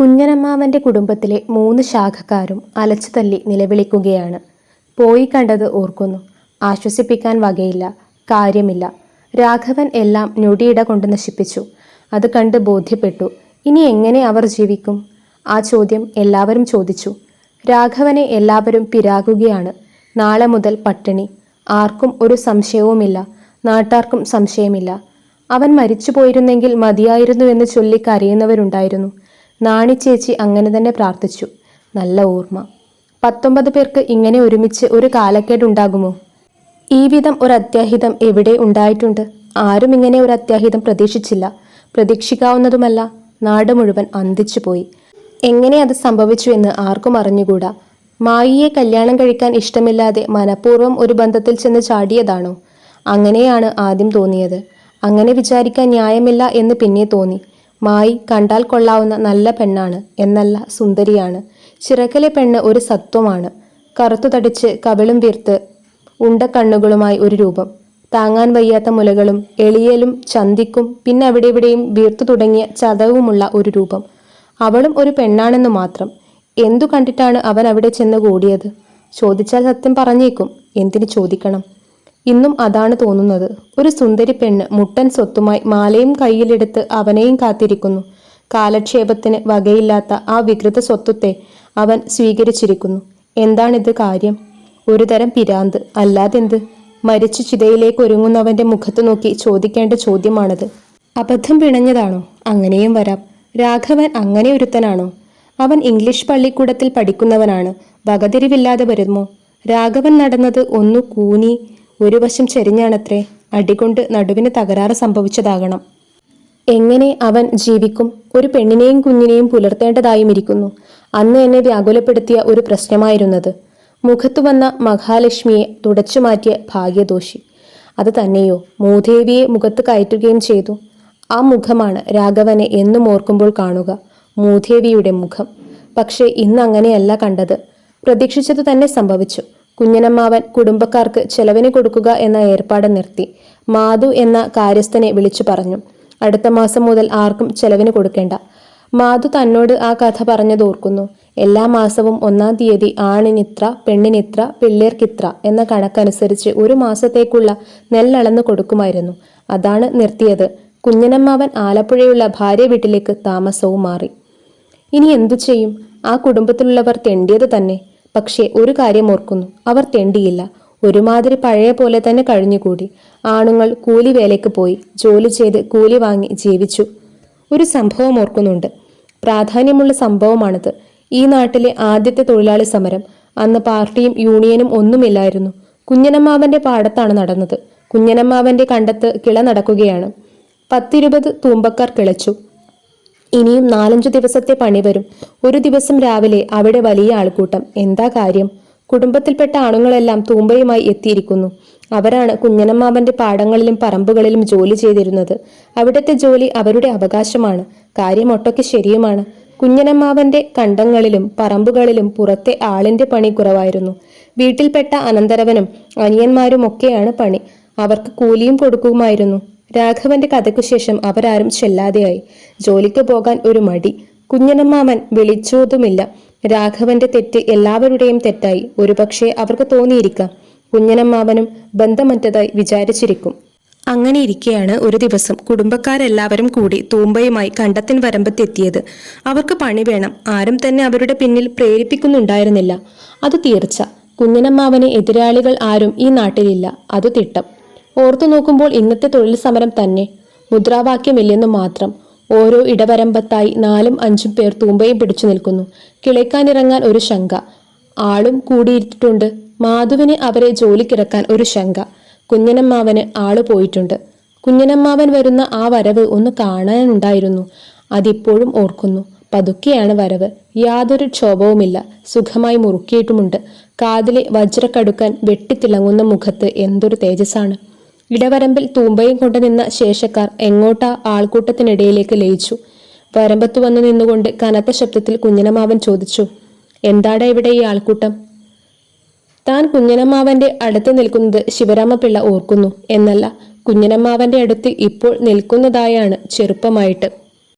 കുഞ്ഞനമ്മാവന്റെ കുടുംബത്തിലെ മൂന്ന് ശാഖക്കാരും അലച്ചു തല്ലി നിലവിളിക്കുകയാണ്. പോയി കണ്ടത് ഓർക്കുന്നു. ആശ്വസിപ്പിക്കാൻ വകയില്ല. കാര്യമില്ല. രാഘവൻ എല്ലാം ഞൊടിയിട കൊണ്ട് നശിപ്പിച്ചു. അത് കണ്ട് ബോധ്യപ്പെട്ടു. ഇനി എങ്ങനെ അവർ ജീവിക്കും? ആ ചോദ്യം എല്ലാവരും ചോദിച്ചു. രാഘവനെ എല്ലാവരും പിരാകുകയാണ്. നാളെ മുതൽ പട്ടിണി. ആർക്കും ഒരു സംശയവുമില്ല. നാട്ടാർക്കും സംശയമില്ല. അവൻ മരിച്ചു പോയിരുന്നെങ്കിൽ മതിയായിരുന്നുവെന്ന് ചൊല്ലി കരയുന്നവരുണ്ടായിരുന്നു. നാണിച്ചേച്ചി അങ്ങനെ തന്നെ പ്രാർത്ഥിച്ചു. നല്ല ഓർമ്മ. പത്തൊമ്പത് പേർക്ക് ഇങ്ങനെ ഒരുമിച്ച് ഒരു കാലക്കേടുണ്ടാകുമോ? ഈ വിധം ഒരു അത്യാഹിതം എവിടെ ഉണ്ടായിട്ടുണ്ട്? ആരും ഇങ്ങനെ ഒരു അത്യാഹിതം പ്രതീക്ഷിച്ചില്ല. പ്രതീക്ഷിക്കാവുന്നതുമല്ല. നാട് മുഴുവൻ അന്തിച്ചു പോയി. എങ്ങനെ അത് സംഭവിച്ചു എന്ന് ആർക്കും അറിഞ്ഞുകൂടാ. മായിയെ കല്യാണം കഴിക്കാൻ ഇഷ്ടമില്ലാതെ മനഃപൂർവം ഒരു ബന്ധത്തിൽ ചെന്ന് ചാടിയതാണോ? അങ്ങനെയാണ് ആദ്യം തോന്നിയത്. അങ്ങനെ വിചാരിക്കാൻ ന്യായമില്ല എന്ന് പിന്നെ തോന്നി. മായി കണ്ടാൽ കൊള്ളാവുന്ന നല്ല പെണ്ണാണ് എന്നല്ല സുന്ദരിയാണ്. ചിറക്കലെ പെണ്ണ് ഒരു സത്വമാണ്. കറുത്തു തടിച്ച് കവിളും വീർത്ത് ഉണ്ടക്കണ്ണുകളുമായി ഒരു രൂപം. താങ്ങാൻ വയ്യാത്ത മുലകളും എളിയലും ചന്തിക്കും പിന്നെ അവിടെ ഇവിടെയും വീർത്തു തുടങ്ങിയ ചതവുമുള്ള ഒരു രൂപം. അവളും ഒരു പെണ്ണാണെന്ന് മാത്രം. എന്തു കണ്ടിട്ടാണ് അവൻ അവിടെ ചെന്ന് കൂടിയത്? ചോദിച്ചാൽ സത്യം പറഞ്ഞേക്കും. എന്തിനു ചോദിക്കണം? ഇന്നും അതാണ് തോന്നുന്നത്. ഒരു സുന്ദരി പെണ്ണ് മുട്ടൻ സ്വത്തുമായി മാലയും കയ്യിലെടുത്ത് അവനെയും കാത്തിരിക്കുന്നു. കാലക്ഷേപത്തിന് വകയില്ലാത്ത ആ വികൃത സ്വത്വത്തെ അവൻ സ്വീകരിച്ചിരിക്കുന്നു. എന്താണിത് കാര്യം? ഒരു തരം പിരാന്ത്. അല്ലാതെന്ത്? മരിച്ചു ചിതയിലേക്ക് ഒരുങ്ങുന്നവന്റെ മുഖത്ത് നോക്കി ചോദിക്കേണ്ട ചോദ്യമാണത്. അബദ്ധം പിണഞ്ഞതാണോ? അങ്ങനെയും വരാം. രാഘവൻ അങ്ങനെ ഒരുത്തനാണോ? അവൻ ഇംഗ്ലീഷ് പള്ളിക്കൂടത്തിൽ പഠിക്കുന്നവനാണ്. വകതിരിവില്ലാതെ വരുമോ? രാഘവൻ നടന്നത് ഒന്നു കൂനി ഒരു വശം ചെരിഞ്ഞാണത്രേ അടികൊണ്ട് നടുവിന് തകരാറ് സംഭവിച്ചതാകണം. എങ്ങനെ അവൻ ജീവിക്കും? ഒരു പെണ്ണിനെയും കുഞ്ഞിനെയും പുലർത്തേണ്ടതായും ഇരിക്കുന്നു. അന്ന് എന്നെ വ്യാകുലപ്പെടുത്തിയ ഒരു പ്രശ്നമായിരുന്നത്. മുഖത്തു വന്ന മഹാലക്ഷ്മിയെ തുടച്ചു മാറ്റിയ ഭാഗ്യദോഷി. അത് തന്നെയോ? മൂദേവിയെ മുഖത്ത് കയറ്റുകയും ചെയ്തു. ആ മുഖമാണ് രാഘവനെ എന്നും ഓർക്കുമ്പോൾ കാണുക. മൂദേവിയുടെ മുഖം. പക്ഷേ ഇന്ന് അങ്ങനെയല്ല കണ്ടത്. പ്രതീക്ഷിച്ചത് തന്നെ സംഭവിച്ചു. കുഞ്ഞനമ്മാവൻ കുടുംബക്കാർക്ക് ചെലവിന് കൊടുക്കുക എന്ന ഏർപ്പാട് നിർത്തി. മാധു എന്ന കാര്യസ്ഥനെ വിളിച്ചു പറഞ്ഞു. അടുത്ത മാസം മുതൽ ആർക്കും ചെലവിന് കൊടുക്കേണ്ട. മാധു തന്നോട് ആ കഥ പറഞ്ഞു ഓർക്കുന്നു. എല്ലാ മാസവും ഒന്നാം തീയതി ആണിനിത്ര പെണ്ണിനിത്ര പിള്ളേർക്കിത്ര എന്ന കണക്കനുസരിച്ച് ഒരു മാസത്തേക്കുള്ള നെല്ലളന്ന് കൊടുക്കുമായിരുന്നു. അതാണ് നിർത്തിയത്. കുഞ്ഞനമ്മാവൻ ആലപ്പുഴയുള്ള ഭാര്യ വീട്ടിലേക്ക് താമസവും മാറി. ഇനി എന്തു ചെയ്യും? ആ കുടുംബത്തിലുള്ളവർ തെണ്ടിയത് തന്നെ. പക്ഷേ ഒരു കാര്യം ഓർക്കുന്നു. അവർ തെണ്ടിയില്ല. ഒരുമാതിരി പഴയ പോലെ തന്നെ കഴിഞ്ഞുകൂടി. ആണുങ്ങൾ കൂലി വേലയ്ക്ക് പോയി. ജോലി ചെയ്ത് കൂലി വാങ്ങി ജീവിച്ചു. ഒരു സംഭവം ഓർക്കുന്നുണ്ട്. പ്രാധാന്യമുള്ള സംഭവമാണിത്. ഈ നാട്ടിലെ ആദ്യത്തെ തൊഴിലാളി സമരം. അന്ന് പാർട്ടിയും യൂണിയനും ഒന്നുമില്ലായിരുന്നു. കുഞ്ഞനമ്മാവന്റെ പാടത്താണ് നടന്നത്. കുഞ്ഞനമ്മാവന്റെ കണ്ടത്ത് കിള നടക്കുകയാണ്. പത്തിരുപത് തൂമ്പക്കാർ കിളച്ചു. ഇനിയും നാലഞ്ചു ദിവസത്തെ പണി വരും. ഒരു ദിവസം രാവിലെ അവിടെ വലിയ ആൾക്കൂട്ടം. എന്താ കാര്യം? കുടുംബത്തിൽപ്പെട്ട ആണുങ്ങളെല്ലാം തൂമ്പയുമായി എത്തിയിരിക്കുന്നു. അവരാണ് കുഞ്ഞനമ്മാവന്റെ പാടങ്ങളിലും പറമ്പുകളിലും ജോലി ചെയ്തിരുന്നത്. അവിടുത്തെ ജോലി അവരുടെ അവകാശമാണ്. കാര്യം ഒട്ടൊക്കെ ശരിയുമാണ്. കുഞ്ഞനമ്മാവന്റെ കണ്ടങ്ങളിലും പറമ്പുകളിലും പുറത്തെ ആളിന്റെ പണി കുറവായിരുന്നു. വീട്ടിൽപ്പെട്ട അനന്തരവനും അനിയന്മാരും ഒക്കെയാണ് പണി. അവർക്ക് കൂലിയും കൊടുക്കുമായിരുന്നു. രാഘവന്റെ കഥയ്ക്കു ശേഷം അവരാരും ചെല്ലാതെയായി. ജോലിക്ക് പോകാൻ ഒരു മടി. കുഞ്ഞനമ്മാവൻ വിളിച്ചതുമില്ല. രാഘവന്റെ തെറ്റ് എല്ലാവരുടെയും തെറ്റായി. ഒരുപക്ഷെ അവർക്ക് തോന്നിയിരിക്കാം. കുഞ്ഞനമ്മാവനും ബന്ധമറ്റതായി വിചാരിച്ചിരിക്കും. അങ്ങനെ ഇരിക്കെയാണ് ഒരു ദിവസം കുടുംബക്കാരെല്ലാവരും കൂടി തൂമ്പയുമായി കണ്ടത്തിൻ വരമ്പത്തെത്തിയത്. അവർക്ക് പണി വേണം. ആരും തന്നെ അവരുടെ പിന്നിൽ പ്രേരിപ്പിക്കുന്നുണ്ടായിരുന്നില്ല. അത് തീർച്ച. കുഞ്ഞനമ്മാവന് എതിരാളികൾ ആരും ഈ നാട്ടിലില്ല. അത് തിട്ടം. ഓർത്തു നോക്കുമ്പോൾ ഇന്നത്തെ തൊഴിൽ സമരം തന്നെ. മുദ്രാവാക്യമില്ലെന്ന് മാത്രം. ഓരോ ഇടവരമ്പത്തായി നാലും അഞ്ചും പേർ തൂമ്പയും പിടിച്ചു നിൽക്കുന്നു. കിളയ്ക്കാനിറങ്ങാൻ ഒരു ശങ്ക. ആളും കൂടിയിരുത്തിട്ടുണ്ട് മാധുവിനെ അവരെ ജോലിക്കിറക്കാൻ ഒരു ശങ്ക. കുഞ്ഞനമ്മാവന് ആൾ പോയിട്ടുണ്ട്. കുഞ്ഞനമ്മാവൻ വരുന്ന ആ വരവ് ഒന്ന് കാണാനുണ്ടായിരുന്നു. അതിപ്പോഴും ഓർക്കുന്നു. പതുക്കെയാണ് വരവ്. യാതൊരു ക്ഷോഭവുമില്ല. സുഖമായി മുറുക്കിയിട്ടുമുണ്ട്. കാതിലെ വജ്രക്കടുക്കാൻ വെട്ടിത്തിളങ്ങുന്ന മുഖത്ത് എന്തൊരു തേജസ്സാണ്. ഇടവരമ്പിൽ തൂമ്പയും കൊണ്ട് നിന്ന ശേഷക്കാർ എങ്ങോട്ടാ ആൾക്കൂട്ടത്തിനിടയിലേക്ക് ലയിച്ചു? വരമ്പത്തു വന്നു നിന്നുകൊണ്ട് കനത്ത ശബ്ദത്തിൽ കുഞ്ഞനമാവൻ ചോദിച്ചു എന്താടാ ഇവിടെ ഈ ആൾക്കൂട്ടം? താൻ കുഞ്ഞനമാവന്റെ അടുത്ത് നിൽക്കുന്നത് ശിവരാമപിള്ള ഓർക്കുന്നു എന്നല്ല. കുഞ്ഞനമാവന്റെ അടുത്ത് ഇപ്പോൾ നിൽക്കുന്നതായാണ് ചെറുപ്പമായിട്ട്.